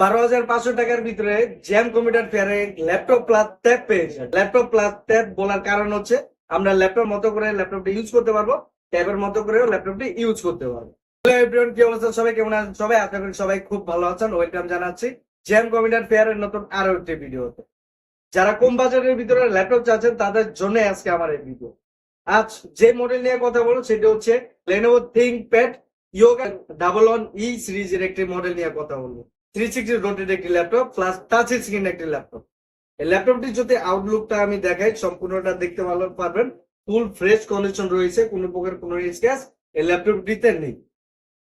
বারো হাজার পাঁচশো টাকার ভিতরে জ্যাম কম্পিউটার ফেয়ারে ল্যাপটপ প্লাস ট্যাব পেয়েছে ল্যাপটপ প্লাস ট্যাব বলার কারণ হচ্ছে আমরা ল্যাপটপ মতো করে ল্যাপটপটা ইউজ করতে পারব ট্যাবের মতো করেও ল্যাপটপটি ইউজ করতে পারব। কি অবস্থা? সবাই কেমন আছেন? সবাই আশা করি সবাই খুব ভালো আছেন। ওয়েলকাম জানাচ্ছি জ্যাম কম্পিউটার ফেয়ারের নতুন আরও একটি ভিডিওতে। যারা কম বাজারের ভিতরে ল্যাপটপ চাচ্ছেন, তাদের জন্য আজকে আমার এই ভিডিও আজ যে মডেল নিয়ে কথা বলব, সেটা হচ্ছে Lenovo ThinkPad Yoga double one E সিরিজের একটি মডেল নিয়ে কথা বলব। থ্রি সিক্সটি রোটেড একটি ল্যাপটপ প্লাস টাচ স্ক্রিন একটি ল্যাপটপ এই ল্যাপটপটি যদি আউটলুকটা আমি দেখাই, সম্পূর্ণটা দেখতে ভালো পারবেন। ফুল ফ্রেশ কন্ডিশন রয়েছে, কোনো প্রকার কোনো স্ক্র্যাচ এই ল্যাপটপটিতে নেই।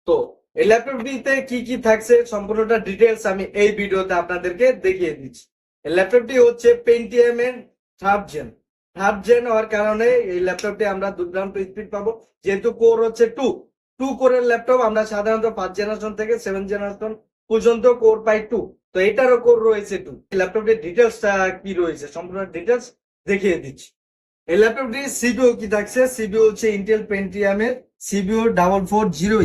তো এই ল্যাপটপটিতে কি কি থাকছে, সম্পূর্ণটা ডিটেলস আমি এই ভিডিওতে আপনাদেরকে দেখিয়ে দিচ্ছি। এই ল্যাপটপটি হচ্ছে পেন্টিএম এর থার্ড জেন থার্ড জেন হওয়ার কারণে এই ল্যাপটপটি আমরা দুর্দান্ত স্পিড পাবো। যেহেতু কোর হচ্ছে টু টু কোরের ল্যাপটপ আমরা সাধারণত পাঁচ জেনারেশন থেকে সেভেন জেনারেশন পর্যন্ত কোর পাই টু তো এটারও কোর রয়েছে টু ল্যাপটপটির ডিটেলসটা কি রয়েছে? সম্পূর্ণ ডিটেলস দেখিয়ে দিচ্ছি। এই ল্যাপটপটি সিবিও কি থাকছে? সিপিও হচ্ছে ইন্টেল পেন্টিয়াম এর CPU double four zero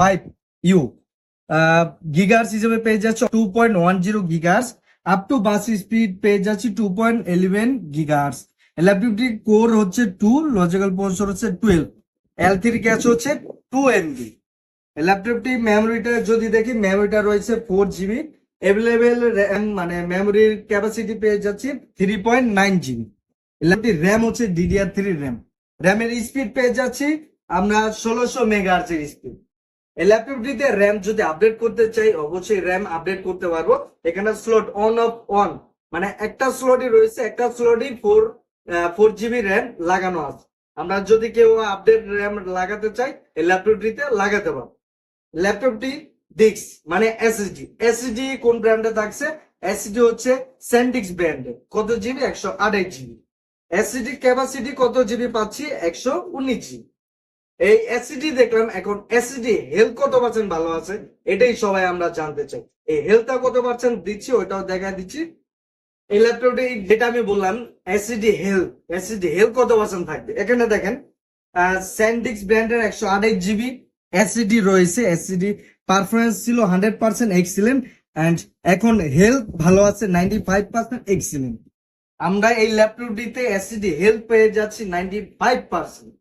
five U gigahertz হিসেবে পেয়ে যাচ্ছে two point one zero gigahertz up to bus speed পেয়ে যাচ্ছি টু পয়েন্ট ইলেভেন গিগার্স ল্যাপটপটি কোর হচ্ছে টু লজিক্যাল প্রসেসর হচ্ছে টুয়েলভ এল থ্রি ক্যাচ হচ্ছে টু এমবি ল্যাপটপটি মেমোরিটা যদি দেখি মেমোরিটা রয়েছে ফোর জিবি অ্যাভেলেবেল র্যাম মানে মেমোরির ক্যাপাসিটি পেয়ে যাচ্ছি থ্রি পয়েন্ট নাইন জিবি ল্যাপটপটি র্যাম হচ্ছে ডিডিআর থ্রি র্যাম র্যামের স্পিড পেয়ে যাচ্ছি আমরা ষোলোশো মেগাহার্জের স্পিড এই ল্যাপটপটিতে র্যাম যদি আপডেট করতে চাই, অবশ্যই র্যাম আপডেট করতে পারব। এখানে স্লট অন অফ অন মানে একটা স্লটই রয়েছে, একটা স্লটই ফোর ফোর জিবি র্যাম লাগানো আছে। আমরা যদি কেউ আপডেট র্যাম লাগাতে চাই, এই ল্যাপটপটিতে লাগাতে পারব। ল্যাপটপটি ডিক্স মানে এসএসডি এসএসডি কোন ব্র্যান্ডে থাকছে? এসএসডি হচ্ছে স্যান্ডিক্স ব্র্যান্ডে কত জিবি একশো আঠাশ জিবি এসএসডি ক্যাপাসিটি কত জিবি পাচ্ছি? একশো উনিশ জিবি এই এসিডি দেখলাম, এখন এসিডি হেলথ কত পার্সেন্ট ভালো আছে? এটাই সবাই আমরা জানতে চাই। এই হেলথটা কত পার্সেন্ট দিচ্ছি? ওইটাও দেখা দিচ্ছি। এই ল্যাপটপটি যেটা আমি বললাম এসিডি হেলথ এসিডি হেলথ কত পার্সেন্ট থাকবে? এখানে দেখেন স্যান্ডিক্স ব্র্যান্ডের একশো আঠাশ জিবি এসিডি রয়েছে এসিডি পারফরমেন্স ছিল হান্ড্রেড পার্সেন্ট এক্সিলেন্ট অ্যান্ড এখন হেলথ ভালো আছে নাইনটি ফাইভ পার্সেন্ট এক্সিলেন্ট আমরা এই ল্যাপটপটিতে এসিডি হেলথ পেয়ে যাচ্ছি নাইনটি ফাইভ পার্সেন্ট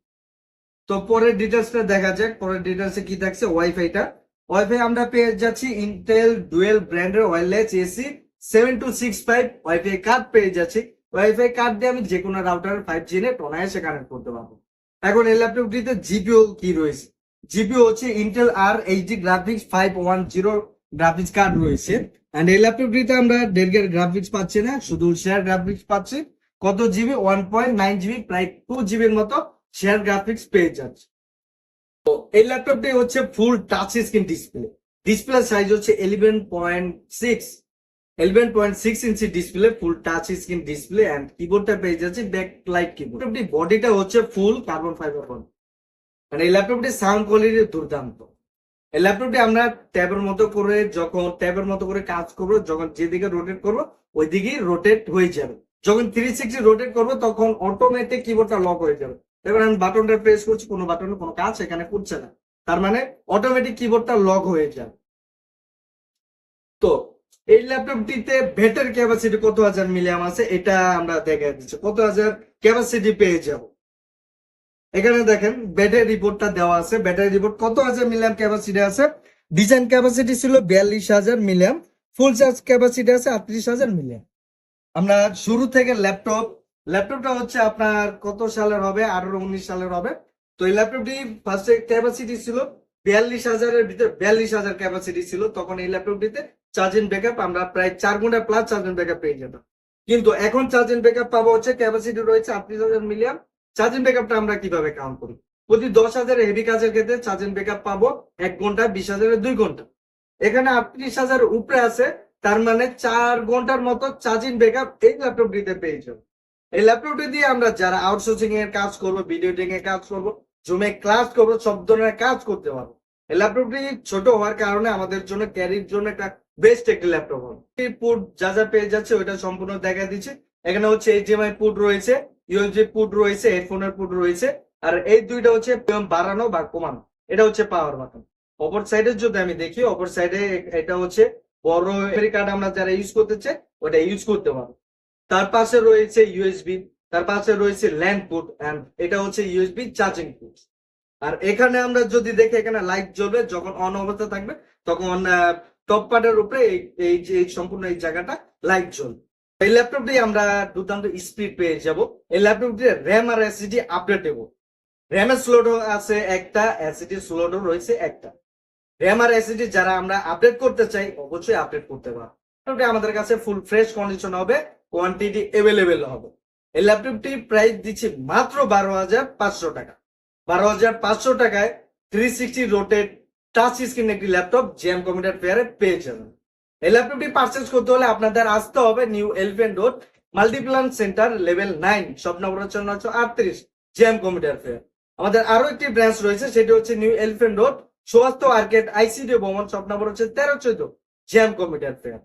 তো পরের ডিটেলসটা দেখা যাক, পরের ডিটেলসে কি থাকছে ওয়াইফাইটা ওয়াইফাই আমরা পেয়ে যাচ্ছি ইন্টেল ডুয়েল ব্র্যান্ডের wireless AC seven two six five wifi card পেয়ে যাচ্ছি। ওয়াইফাই কার্ড দিয়ে আমি যে কোনো রাউটার ফাইভ জি নেট অনায়াসে কানেক্ট করতে পারব। এখন এই ল্যাপটপটিতে জিপিও কি রয়েছে? জিপিও হচ্ছে ইন্টেল আর HD graphics five one zero graphics card রয়েছে। অ্যান্ড এই ল্যাপটপটিতে আমরা ডেলগের গ্রাফিক্স পাচ্ছি না, শুধু শেয়ার গ্রাফিক্স পাচ্ছি। কত GB? One point nine GB, প্রায় টু জিবির মতো শেয়ার গ্রাফিক্স পেয়ে যাচ্ছে। তো এই ল্যাপটপটি হচ্ছে full touch screen display display size হচ্ছে eleven point six eleven point six inch display full touch screen display and কিবোর্ডটা পেয়ে যাচ্ছে ব্যাক লাইট কিবোর্ড বডিটা হচ্ছে ফুল কার্বন ফাইবার বডি মানে এই ল্যাপটপটি সাউন্ড কোয়ালিটি দুর্দান্ত। এই ল্যাপটপটি আমরা ট্যাবের মতো করে যখন ট্যাবের মতো করে কাজ করব, যখন যেদিকে রোটেট করব ওই দিকেই রোটেট হয়ে যাবে। যখন থ্রি সিক্সটি রোটেট করব, তখন অটোমেটিক কিবোর্ডটা লক হয়ে যাবে। এবার আমি বাটনটা প্রেস করছি, কোনো বাটনে কোনো কাজ এখানে করছে না। তার মানে অটোমেটিক কিবোর্ডটা লক হয়ে যাবে। তো এই ল্যাপটপটিতে ব্যাটারি ক্যাপাসিটি কত হাজার মিলিয়াম আছে, এটা আমরা দেখা দিচ্ছি। কত হাজার ক্যাপাসিটি পেয়ে যাব? এখানে দেখেন ব্যাটারি রিপোর্টটা দেওয়া আছে। ব্যাটারি রিপোর্ট কত হাজার মিলিয়াম ক্যাপাসিটি আছে? ডিজাইন ক্যাপাসিটি ছিল বিয়াল্লিশ হাজার মিলিয়াম ফুল চার্জ ক্যাপাসিটি আছে আটত্রিশ হাজার মিলিয়াম আমরা শুরু থেকে ল্যাপটপ ল্যাপটপটা হচ্ছে আপনার কত সালের হবে? আঠারো, উনিশ সালের হবে। তো এই ল্যাপটপটি ফার্স্টে ক্যাপাসিটি ছিল বিয়াল্লিশ হাজারের ভিতরে বিয়াল্লিশ হাজার ক্যাপাসিটি ছিল। তখন এই ল্যাপটপটিতে চার্জিং ব্যাকআপ আমরা প্রায় চার ঘণ্টা প্লাস চার্জিং ব্যাকআপ পেয়ে যেতাম। কিন্তু এখন চার্জিং ব্যাকআপ পাবো হচ্ছে ক্যাপাসিটি রয়েছে আটত্রিশ হাজার মিলিয়াম চার্জিং ব্যাকআপটা আমরা কীভাবে কাউন্ট করি প্রতি দশ হাজার হেভি কাজের ক্ষেত্রে চার্জিং ব্যাকআপ পাবো এক ঘণ্টা, বিশ হাজারের দুই ঘণ্টা। এখানে আটত্রিশ হাজার উপরে আছে, তার মানে চার ঘণ্টার মতো চার্জিং ব্যাকআপ এই ল্যাপটপটিতে পেয়ে যাব। এই ল্যাপটপটি দিয়ে আমরা যারা আউটসোর্সিং এর কাজ করব ভিডিও এডিটিং এর কাজ করব জুমে ক্লাস করব, সব ধরনের কাজ করতে পারব। এই ল্যাপটপটি ছোট হওয়ার কারণে আমাদের জন্য ক্যারির জন্য একটা বেস্ট একটি ল্যাপটপ হবে। পুট যা যা পেয়ে যাচ্ছে, ওইটা সম্পূর্ণ দেখা দিচ্ছে। এখানে হচ্ছে এইচডিএমআই পুট রয়েছে। ইউএসবি পুট রয়েছে, হেডফোনের পুট রয়েছে, আর এই দুইটা হচ্ছে বাড়ানো বা কমানো। এটা হচ্ছে পাওয়ার বাটন অপর সাইডে যদি আমি দেখি, অপর সাইডে এটা হচ্ছে বড় মেমরি কার্ড আমরা যারা ইউজ করতে চাই, ওটা ইউজ করতে পারব। তার পাশে রয়েছে ইউএসবি তার পাশে রয়েছে ল্যান্ড পোর্ট এন্ড এটা হচ্ছে ইউএসবি চার্জিং পোর্ট আর এখানে আমরা যদি দেখি, এখানে লাইট জ্বলবে, যখন অন অবস্থা থাকবে, তখন টপ পার্টের উপরে এই এই সম্পূর্ণ এই জায়গাটা লাইট জ্বলবে। এই ল্যাপটপটি আমরা দুর্দান্ত স্পিড পেয়ে যাব। এই ল্যাপটপটি র্যাম আর এসিডি আপডেটেবল র্যামের স্লোটও আছে একটা এসিডি স্লোটও রয়েছে একটা। র্যাম আর এসিডি যারা আমরা আপডেট করতে চাই, অবশ্যই আপডেট করতে পারব আমাদের কাছে ফুল ফ্রেশ কন্ডিশন হবে কোয়ান্টিটি এভেলেবেল হবে। এই ল্যাপটপটি প্রাইস দিচ্ছি মাত্র বারো হাজার পাঁচশো টাকা। বারো হাজার পাঁচশো টাকায় three sixty rotated touch screen একটি ল্যাপটপ জেম কম্পিউটার ফেয়ারে পেয়ে যাবেন। এই ল্যাপটপটি পারচেস করতে হলে আপনাদের আসতে হবে new elephant road Multiplan centre level nine সব নম্বর হচ্ছে নয়শো আটত্রিশ জেম কম্পিউটার ফেয়ার আমাদের আরও একটি ব্রাঞ্চ রয়েছে, সেটি হচ্ছে new elephant road Suvastu arcade ICD ভবন সব নম্বর হচ্ছে তেরো চোদ্দ জেম কম্পিউটার ফেয়ার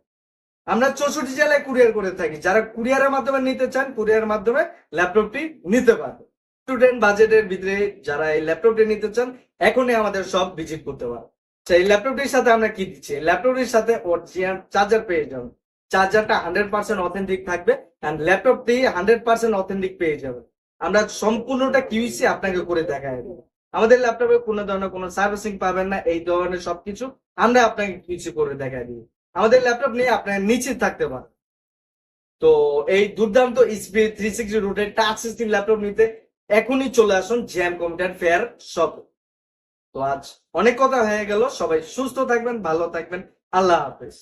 আমরা চৌষট্টি জেলায় কুরিয়ার করে থাকি, যারা কুরিয়ারের মাধ্যমে নিতে চান কুরিয়ারের মাধ্যমে ল্যাপটপটি নিতে পারবে স্টুডেন্ট বাজেটের ভিতরে যারা এই ল্যাপটপটি নিতে চান, এখনই আমাদের সব ভিজিট করতে পারবে এই ল্যাপটপটির সাথে আমরা কি দিচ্ছি? ল্যাপটপটির সাথে অরিজিনাল চার্জার পেয়ে যাবেন। চার্জারটা হান্ড্রেড পার্সেন্ট অথেন্টিক থাকবে অ্যান্ড ল্যাপটপটি হান্ড্রেড পার্সেন্ট অথেন্টিক পেয়ে যাবেন। আমরা সম্পূর্ণটা কিউসি আপনাকে করে দেখাই। দেবো আমাদের ল্যাপটপে কোনো ধরনের কোনো সার্ভিসিং পাবেন না, এই ধরনের সবকিছু আমরা আপনাকে কিউসি করে দেখাই দিই। আমাদের ল্যাপটপ নিয়ে আপনার নিশ্চিত থাকতে পারেন। তো এই দুর্দান্ত ইসপি থ্রি সিক্সটি রুটের টাচ সিস্টেম ল্যাপটপ নিতে এখনই চলে আসুন জ্যাম কম্পিউটার ফেয়ার শপ তো আজ অনেক কথা হয়ে গেল। সবাই সুস্থ থাকবেন ভালো থাকবেন। আল্লাহ হাফেজ।